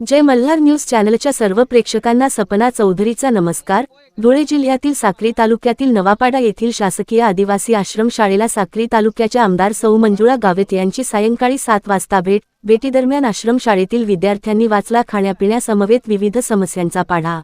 जय Malhar news चॅनलच्या सर्व प्रेक्षकांना सपना चौधरीचा नमस्कार. धुळे जिल्ह्यातील साक्री तालुक्यातील नवापाडा येथील शासकीय आदिवासी आश्रमशाळेला साक्री तालुक्याच्या आमदार सौ मंजुळा गावेत यांची सायंकाळी सात वाजता भेट. भेटीदरम्यान आश्रमशाळेतील विद्यार्थ्यांनी वाचला खाण्यापिण्यासमवेत विविध समस्यांचा पाढा.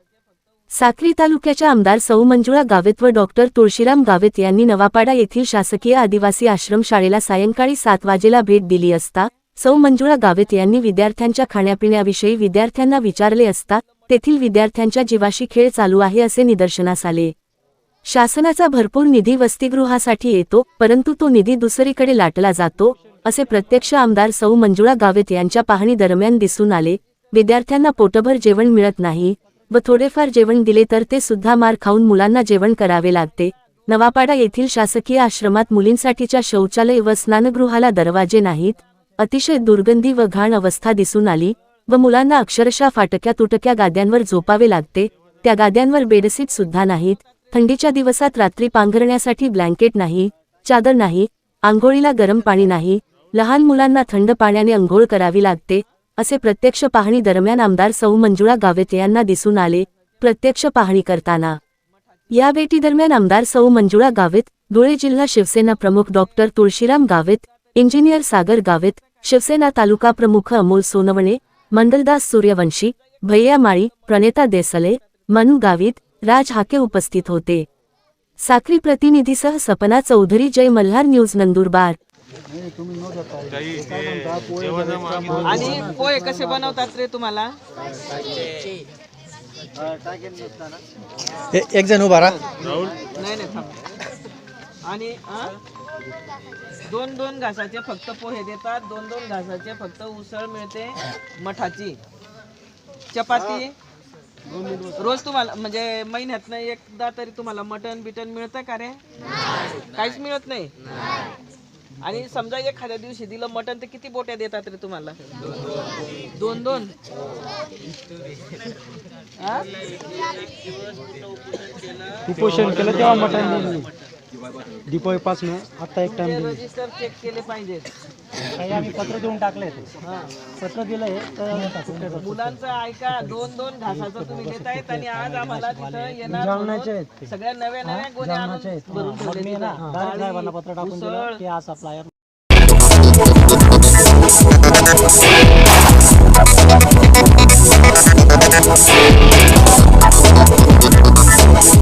साक्री तालुक्याच्या आमदार सौ मंजुळा गावेत व डॉक्टर तुळशीराम गावेत यांनी नवापाडा येथील शासकीय आदिवासी आश्रमशाळेला सायंकाळी सात वाजेला भेट दिली असता सौ मंजुळा गावित यांनी विद्यार्थ्यांच्या खाण्यापिण्याविषयी विद्यार्थ्यांना विचारले असता तेथील विद्यार्थ्यांच्या जीवाशी खेळ चालू आहे असे निदर्शनास आले. शासनाचा भरपूर निधी वसतिगृहासाठी येतो परंतु तो निधी दुसरीकडे लाटला जातो असे प्रत्यक्ष आमदार सौ मंजुळा गावित यांच्या पाहणी दरम्यान दिसून आले. विद्यार्थ्यांना पोटभर जेवण मिळत नाही व थोडेफार जेवण दिले तर ते सुद्धा मार खाऊन मुलांना जेवण करावे लागते. नवापाडा येथील शासकीय आश्रमात मुलींसाठीच्या शौचालय व स्नानगृहाला दरवाजे नाहीत अतिशय दुर्गंधी व घाण अवस्था दिसून आली व मुलांना अक्षरशः फाटक्या तुटक्या गाद्यांवर झोपावे लागते. त्या गाद्यांवर बेडसीट सुद्धा नाहीत. थंडीच्या दिवसात रात्री पांघरण्यासाठी ब्लँकेट नाही चादर नाही आंघोळीला गरम पाणी नाही. लहान मुलांना थंड पाण्याने अंघोळ करावी लागते असे प्रत्यक्ष पाहणी दरम्यान आमदार सौ मंजुळा गावेते यांना दिसून आले प्रत्यक्ष पाहणी करताना. या भेटीदरम्यान आमदार सौ मंजुळा गावेत धुळे जिल्हा शिवसेना प्रमुख डॉक्टर तुळशीराम गावेत इंजिनियर सागर गावेत शिवसेना तालुका प्रमुख अमोल सोनवणे मंडलदास सूर्यवंशी भैया माळी प्रणेता देसले मनु गावित राज हाके उपस्थित होते. साक्री प्रतिनिधीसह सपना चौधरी जय मल्हार न्यूज नंदुरबार. आणि पोहे कसे बनवतात रे तुम्हाला? एक जण उभा राहा. नाही नाही थांब. आणि हा? दोन दोन घासाचे फक्त पोहे देतात दोन दोन घासाचे फक्त उसळ मिळते मठाची. चपाती? रोज तुम्हाला म्हणजे महिन्यातनं एकदा तरी तुम्हाला मटन बिटन मिळतं का रे? काहीच मिळत नाही? आणि समजा एखाद्या दिवशी दिलं मटन तर किती बोट्या देतात रे तुम्हाला? दोन दोन. हा? उपोषण केलं तेव्हा मटण दिली दीपावली पासून आता एक टाइम दिली रजिस्टर चेक केले पाहिजेत काही आम्ही पत्र देऊन टाकले ते. पत्र दिलंय तर. मुलांचं ऐका दोन दोन घासाचं तुम्ही देतायत आणि आज आम्हाला तिथं येणार जालन्याचे म्हणून आहेत ते. सगळ्या नव्या नव्या गोण्या जालन्याचे आणून आहेत. भरून मग ठेवले मी ना तिथं. डायरेक्ट साहेबांना पत्र टाकून दिलं. की असा फ्लायर